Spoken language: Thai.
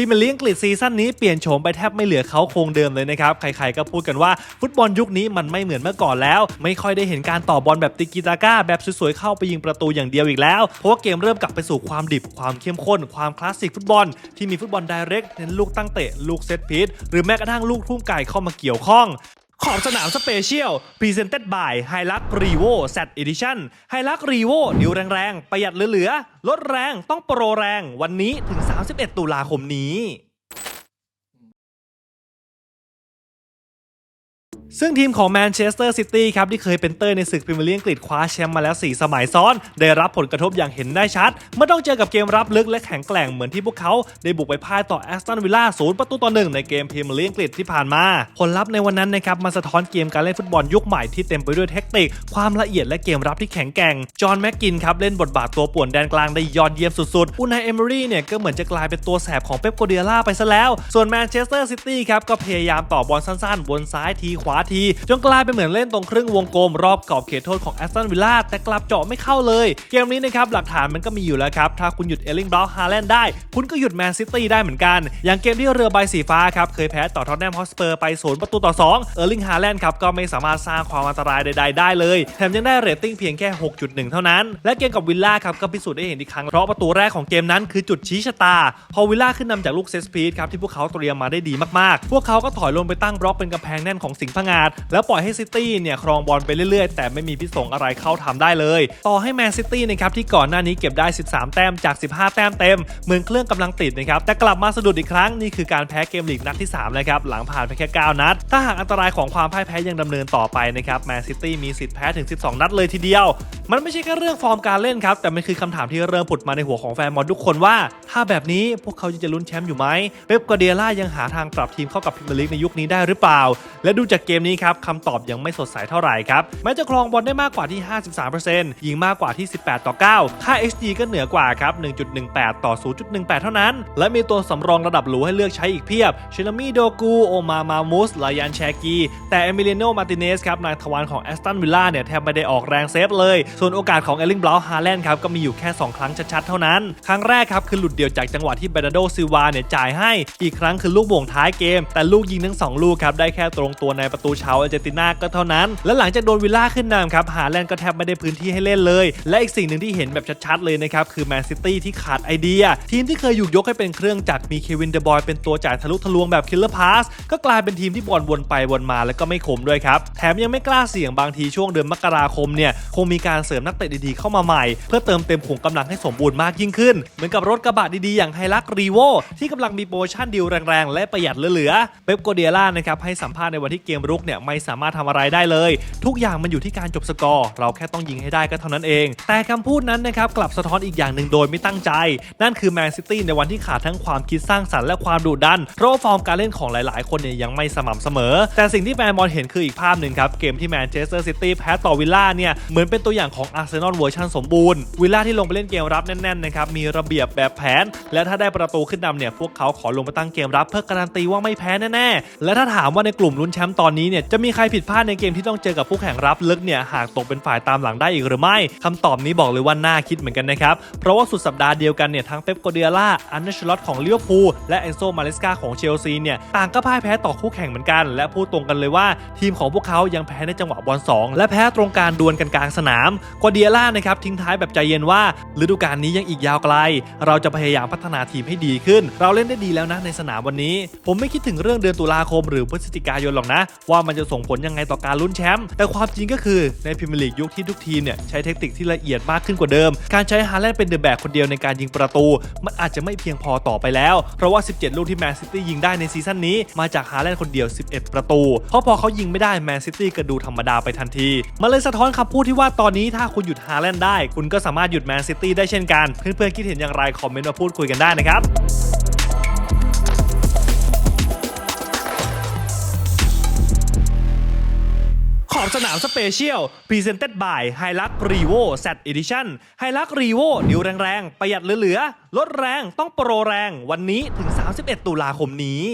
พรีเมียร์ลีกอังกฤษซีซั่นนี้เปลี่ยนโฉมไปแทบไม่เหลือเขาโครงเดิมเลยนะครับ ใครๆก็พูดกันว่าฟุตบอลยุคนี้มันไม่เหมือนเมื่อก่อนแล้ว ไม่ค่อยได้เห็นการต่อบอลแบบติกิตาก้า แบบสวยๆเข้าไปยิงประตูอย่างเดียวอีกแล้ว เพราะว่าเกมเริ่มกลับไปสู่ความดิบความเข้มข้น ความคลาสสิกฟุตบอลที่มีฟุตบอลไดเรกเน้นลูกตั้งเตะลูกเซตพีซหรือแม้กระทั่งลูกทุ่มไก่เข้ามาเกี่ยวข้องขอบสนามสเปเชียลพรีเซนต์ d by ไฮลักรีโวแซดอีดิชั่นไฮลักรีโวดิวแรงๆ ประหยัดเหลือๆ ลดแรงต้องโปรแรง วันนี้ถึง 31 ตุลาคมนี้ ซึ่งทีมของแมนเชสเตอร์ซิตี้ครับที่เคยเป็นเตอร์ในศึกพรีเมียร์ลีกอังกฤษคว้าแชมป์มาแล้ว 4 สมัยซ้อน ได้รับผลกระทบอย่างเห็นได้ชัด เมื่อต้องเจอกับเกมรับลึกและแข็งแกร่งเหมือนที่พวกเขาได้บุกไปพ่ายต่อแอสตันวิลล่าศูนย์ประตูต่อหนึ่งในเกมพรีเมียร์ลีกอังกฤษที่ผ่านมา ผลลัพธ์ในวันนั้นนะครับมาสะท้อนเกมการเล่นฟุตบอลยุคใหม่ที่เต็มไปด้วยเทคนิค ความละเอียดและเกมรับที่แข็งแกร่ง จอห์นแม็กกินครับเล่นบทบาทตัวป่วนแดนกลางได้ยอดเยี่ยมสุดๆ อุนายเอมอรี่เนี่ยก็เหมือนจะกลายเป็นตัวแสบของเป๊ปโกเดียล่าไปซะแล้ว ส่วนแมนเชสเตอร์ซิตี้ครับก็พยายามต่อบอลสั้นๆ บนซ้ายทีขวาที จนกลายเป็นเหมือนเล่นตรงครึ่งวงกลมรอบกรอบเขตโทษของแอสตันวิลล่าแต่กลับเจาะไม่เข้าเลย เกมนี้นะครับหลักฐานมันก็มีอยู่แล้วครับ ถ้าคุณหยุดเอลิงบราวน์ฮาแลนด์ได้ คุณก็หยุดแมนซิตี้ได้เหมือนกัน อย่างเกมที่เรือใบสีฟ้าครับ เคยแพ้ต่อท็อตแนมฮอสเปอร์ไปศูนย์ประตูต่อ 2 เออร์ลิงฮาแลนด์ครับก็ไม่สามารถสร้างความอันตรายใด ๆ ได้เลย แถมยังได้เรตติ้งเพียงแค่ 6.1 เท่านั้น และเกมกับวิลล่าครับก็พิสูจน์ได้เห็นอีกครั้งเพราะประตูแรกของเกมนั้นคือจุดชี้ชะตา พอวิลล่าขึ้นนำจากลูกเซสปีดครับที่พวกเขาเตรียมมาได้ดีมากๆ พวกเขาก็ถอยลงไปตั้งบล็อกเป็นกำแพงแน่นของสิงห์พงาด แล้วปล่อยให้ซิตี้เนี่ยครองบอลไปเรื่อยๆ แต่ไม่มีพิษสงอะไรเข้าทำได้เลย ต่อให้แมนซิตี้นะครับที่ก่อนหน้านี้เก็บได้ 13 แต้มจาก 15 แต้มเต็มเหมือนเครื่องกำลังติดนะครับแต่กลับมาสะดุดอีกครั้งนี่คือการแพ้เกมลีกนัดที่3นะครับหลังผ่านไปแค่ 9 นัด ถ้าหากอันตรายของความพ่ายแพ้ยังดำเนินต่อไปนะครับแมนซิตี้มีสิทธิ์แพ้ถึง 12 นัดเลยทีเดียว มันไม่ใช่แค่เรื่องฟอร์มการเล่นครับแต่มันคือคำถามที่เริ่มผุดมาในหัวของแฟนบอลทุกคนว่า ถ้าแบบนี้พวกเขาจะลุ้นแชมป์อยู่ไหมเป๊ปกวาร์เดียล่ายังหาทางปรับทีมเข้ากับพรีเมียร์ลีกในยุคนี้ได้หรือเปล่า และดูจากเกมมนี้ครับคำตอบยังไม่สดใสเท่าไหร่ครับแม้จะครองบอลได้มากกว่าที่ 53%ยิงมากกว่าที่ 18 ต่อ 9 ค่า XG ก็เหนือกว่าครับ 1.18 ต่อ 0.18 เท่านั้น และมีตัวสำรองระดับหรูให้เลือกใช้อีกเพียบเชลมีโดกูโอมามามุสลายันแชกี แต่เอมิเลโนมาติเนสครับนายทวารของแอสตันวิลล่าเนี่ยแทบไม่ได้ออกแรงเซฟเลย ส่วนโอกาสของเอลิงบลาวฮาแลนด์ครับก็มีอยู่แค่ 2 ครั้งชัดๆ เท่านั้น ครั้งแรกครับคือหลุดเดี่ยวจากจังหวะที่เบรนาโดซิวาเนี่ยจ่ายให้ อีกครั้งคือลูกบ่งท้ายเกม แต่ลูกยิงทั้งสองลูกครับได้แค่ตรงตัวในประตูชาวอาร์เจนตินาก็เท่านั้น และหลังจากโดนวิลล่าขึ้นนำครับฮาแลนด์ก็แทบไม่ได้พื้นที่ให้เล่นเลย และอีกสิ่งหนึ่งที่เห็นแบบชัดๆเลยนะครับคือแมนซิตี้ที่ขาดไอเดีย ทีมที่เคยอยู่ยกให้เป็นเครื่องจักรมีเควินเดบอยเป็นตัวจ่ายทะลุทะลวงแบบคิลเลอร์พาสก็กลายเป็นทีมที่บอลวนไปวนมาแล้วก็ไม่คมด้วยครับแถมยังไม่กล้าเสี่ยงบางทีช่วงเดือนมกราคมเนี่ยคงมีการเสริมนักเตะดีๆเข้ามาใหม่ เพื่อเติมเต็มขุมกำลังให้สมบูรณ์มากยิ่งขึ้น เหมือนกับรถกระบะดีๆอย่างไฮลักรีโวที่กำลังมีโปรโมชั่นดีลแรงๆ และประหยัดเหลือๆเป๊ปโกเดียล่านะครับให้สัมภาษณ์ในวันที่เกมรุกเนี่ยไม่สามารถทำอะไรได้เลย ทุกอย่างมันอยู่ที่การจบสกอร์ เราแค่ต้องยิงให้ได้ก็เท่านั้นเอง แต่คำพูดนั้นนะครับกลับสะท้อนอีกอย่างหนึ่งโดยไม่ตั้งใจ นั่นคือแมนซิตี้ในวันที่ขาดทั้งความคิดสร้างสรรค์และความดุดันเพราะว่าฟอร์มการเล่นของหลาย ๆ คนเนี่ยยังไม่สม่ำเสมอ แต่สิ่งที่แฟนบอลเห็นคืออีกภาพหนึ่งครับเกมที่แมนเชสเตอร์ซิตี้แพ้ต่อวิลล่าเนี่ยเหมือนเป็นตัวอย่างของอาร์เซนอลเวอร์ชันสมบูรณ์วิลล่าที่ลงไปเล่นเกมรับแน่น ๆ นะครับมีระเบียบแบบแผน และถ้าได้ประตูขึ้นนำเนี่ยพวกเขาขอลงไปตั้งเกมรับเพื่อการันตีว่าไม่แพ้แน่ ๆ และถ้าถามว่าในกลุ่มลุ้นแชมป์ตอนนี้เนี่ยจะมีใครผิดพลาดในเกมที่ต้องเจอกับผู้แข่งรับลึกเนี่ยหากตกเป็นฝ่ายตามหลังได้อีกหรือไม่คำตอบนี้บอกเลยว่าน่าคิดเหมือนกันนะครับ เพราะว่าสุดสัปดาห์เดียวกันเนี่ยทั้งเป๊ปโกเดียล่าอันเนชลอตของลิเวอร์พูลและเอนโซมาเลสกาของเชลซีเนี่ยต่างก็พ่ายแพ้ต่อคู่แข่งเหมือนกัน และพูดตรงกันเลยว่าทีมของพวกเขายังแพ้ในจังหวะบอล2และแพ้ตรงการดวลกันกลางสนามโกเดียล่านะครับทิ้งท้ายแบบใจเย็นว่าฤดูกาลนี้ยังอีกยาวไกล เราจะพยายามพัฒนาทีมให้ดีขึ้น เราเล่นได้ดีแล้วนะในสนามวันนี้ ผมไม่คิดถึงเรื่องเดือนตุลาคมหรือพฤศจิกายนหรอกนะว่ามันจะส่งผลยังไงต่อการลุ้นแชมป์แต่ความจริงก็คือในพรีเมียร์ลีกยุคที่ทุกทีมเนี่ยใช้เทคนิคที่ละเอียดมากขึ้นกว่าเดิม การใช้ฮาแลนด์เป็นเดอะแบกคนเดียวในการยิงประตู มันอาจจะไม่เพียงพอต่อไปแล้ว เพราะว่า 17 ลูกที่แมนซิตี้ยิงได้ในซีซั่นนี้มาจากฮาแลนด์คนเดียว 11 ประตู เพราะพอเขายิงไม่ได้แมนซิตี้ก็ดูธรรมดาไปทันทีมันเลยสะท้อนคำพูดที่ว่าตอนนี้ถ้าคุณหยุดฮาแลนด์ได้ คุณก็สามารถหยุดแมนซิตี้ได้เช่นกัน เพื่อนๆคิดเห็นอย่างไรคอมเมนต์มาพูดคุยกันได้นะครับ ขอบสนามสเปเชียลพรีเซนต์ d by ไฮลักรีโวแซดอีดิชั่นไฮลักรีโวนิวแรงๆ ประหยัดเหลือๆ ลดแรงต้องโปรแรง วันนี้ถึง 31 ตุลาคมนี้